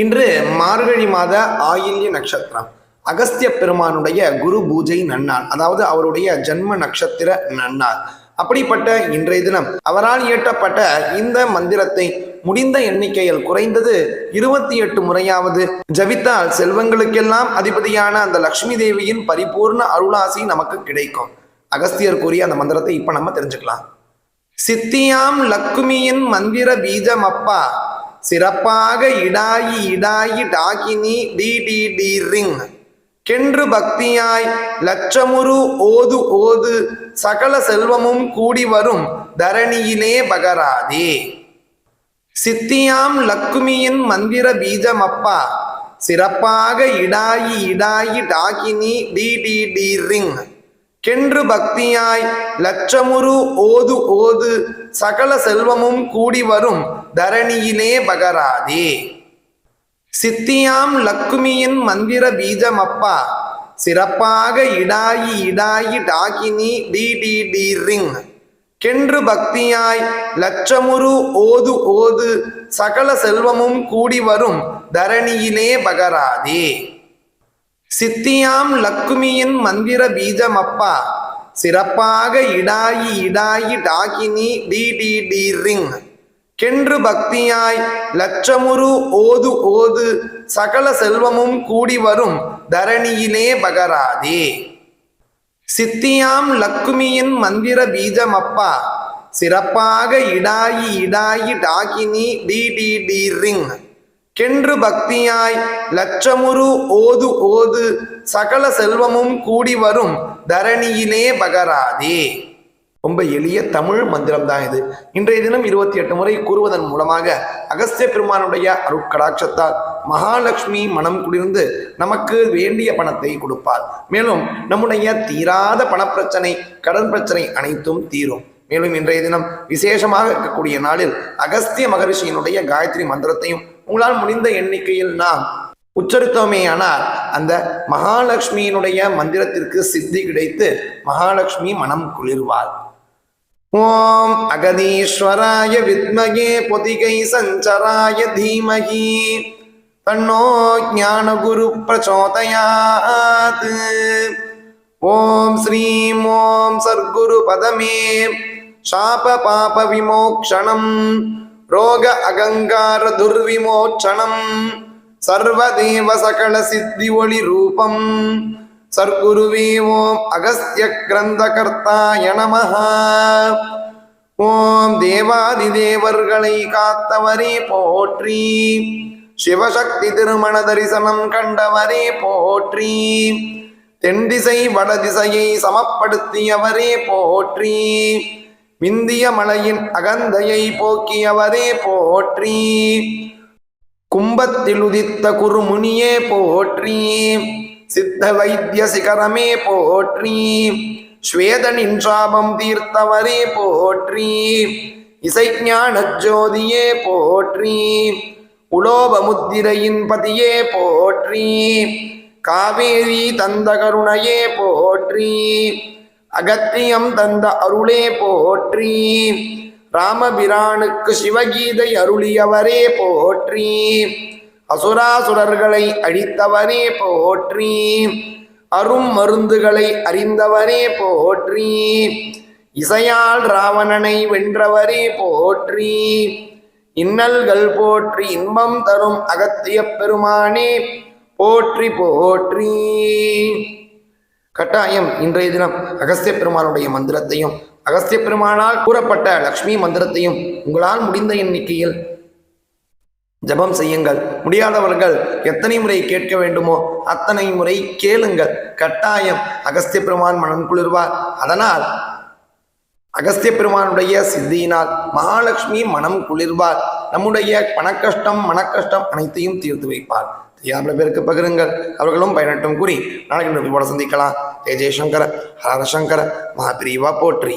இன்று மார்கழி மாத ஆயில்ய நட்சத்திரம். அகஸ்திய பெருமானுடைய குரு பூஜை நன்னாள். அதாவது அவருடைய ஜென்ம நட்சத்திர நன்னாள். அப்படிப்பட்ட இன்றைய தினம் அவரால் இயற்றப்பட்ட இந்த மந்திரத்தை முடிந்த எண்ணிக்கையில் குறைந்தது இருபத்தி எட்டு முறையாவது ஜபித்தால் செல்வங்களுக்கெல்லாம் அதிபதியான அந்த லக்ஷ்மி தேவியின் பரிபூர்ண அருளாசி நமக்கு கிடைக்கும். அகஸ்தியர் கூறிய அந்த மந்திரத்தை இப்ப நம்ம தெரிஞ்சுக்கலாம். சித்தியாம் லக்குமியின் மந்திர பீஜம் அப்பா சிறப்பாக இடாயி இடாயி டாகினி டி டி டி ரிங். கென்று பக்தியாய் லட்சமுரு ஓது ஓது சகல செல்வமும் கூடி வரும் தரணியிலே பகராதே. சித்தியாம் லக்குமியின் மந்திர பீஜம் அப்பா சிறப்பாக இடாயி இடாயி டாகினி டி டி டி ரிங். கென்று பக்தியாய் லட்சமுரு ஓது ஓது சகல செல்வமும் கூடி வரும் தரணியிலே பகராதே. சித்தியாம் லக்குமியின் மந்திர பீஜம் அப்பா சிறப்பாக இடாயி இடாயி டாகினி டி டி டி ரிங். கென்று பக்தியாய் லட்சமுரு ஓது ஓது சகல செல்வமும் கூடி வரும் தரணியிலே பகராதே. சித்தியாம் லக்குமியின் மந்திர பீஜம் அப்பா சிறப்பாக இடாயி இடாயி டாகினி டி டி டி ரிங். கென்று பக்தியாய் லட்சமுரு ஓது ஓது சகல செல்வமும் கூடி வரும் தரணியிலே பகராதே. சித்தியாம் லக்குமியின் மந்திர பீஜம் அப்பா சிறப்பாக இடாயி இடாயி டாகினி டி டி டி ரிங். கென்று பக்தியாய் லட்சமுரு ஓது ஓது சகல செல்வமும் கூடி வரும் தரணியிலே பகராதே. ரொம்ப எளிய தமிழ் மந்திரம் தான் இது. இன்றைய தினம் இருபத்தி எட்டு முறை கூறுவதன் மூலமாக அகஸ்திய பெருமானுடைய அருட்கடாட்சத்தால் மகாலட்சுமி மனம் குளிர்ந்து நமக்கு வேண்டிய பணத்தை கொடுப்பார் மேலும் நம்முடைய தீராத பணப்பிரச்சனை கடன் பிரச்சனை அனைத்தும் தீரும். மேலும் இன்றைய தினம் விசேஷமாக இருக்கக்கூடிய நாளில் அகஸ்திய மகரிஷியினுடைய காயத்ரி மந்திரத்தையும் உங்களால் முடிந்த எண்ணிக்கையில் நாம் உச்சரித்தோமேயானால் அந்த மகாலட்சுமியினுடைய மந்திரத்திற்கு சித்தி கிடைத்து மகாலட்சுமி மனம் குளிர்வாள். ஓம் அகதீஸ்வராய வித்மகே பொதிகை சஞ்சராய தீமகி. தன்னோ ஞானகுரு பிரச்சோதயாத். ஓம் ஸ்ரீம் ஓம் சர்க்குரு பதமே. சாப பாப விமோக்ஷணம். ரோக அகங்கார துர்விமோச்சனம் சர்வதேவ சகல சித்தி ஒளி ரூபம். சர்க்குருவே ஓம் அகஸ்திய கிரந்த கர்த்தாய நமஹ. ஓம் தேவாதி தேவர்களை காத்தவரே போற்றி. சிவசக்தி திருமண தரிசனம் கண்டவரே போற்றி. தென்திசை வடதிசையை சமப்படுத்தியவரே போற்றி. விந்திய மலையின் அகந்தையை போக்கியவரே போற்றி. கும்பத்தில் உதித்த குருமுனியே போற்றி. சித்த வைத்திய சிகரமே போற்றி. ஸ்வேதனின் சாபம் தீர்த்தவரே போற்றி. இசைஞான ஜோதியே போற்றி. உலோப முத்திரையின் பதியே போற்றி. காவேரி தந்த கருணையே போற்றி. அகத்தியம் தந்த அருளே போற்றி. ராமபிரானுக்கு சிவகீதை அருளியவரே போற்றி. அசுராசுரர்களை அழித்தவரே போற்றி. அரும் மருந்துகளை அறிந்தவரே போற்றி. இசையால் ராவணனை வென்றவரே போற்றி. இன்னல்கள் போற்றி இன்பம் தரும் அகத்திய பெருமானே போற்றி போற்றி. கட்டாயம் இன்றைய தினம் அகஸ்திய பெருமானுடைய மந்திரத்தையும் அகஸ்திய பெருமானால் கூறப்பட்ட லக்ஷ்மி மந்திரத்தையும் உங்களால் முடிந்த எண்ணிக்கையில் ஜபம் செய்யுங்கள். முடியாதவர்கள் எத்தனை முறை கேட்க வேண்டுமோ அத்தனை முறை கேளுங்கள். கட்டாயம் அகஸ்திய பெருமான் மனம் குளிர்வார். அதனால் அகஸ்திய பெருமானுடைய சித்தியினால் மகாலட்சுமி மனம் குளிர்வார். நம்முடைய பணக்கஷ்டம் மனக்கஷ்டம் அனைத்தையும் தீர்த்து வைப்பார். தெரியாமல் பேருக்கு பகிருங்கள். அவர்களும் பயனட்டும் கூறி நாளைக்கு போட சந்திக்கலாம். ஜெய ஜெயசங்கர ஹரஹர மகாபிரிவா போற்றி.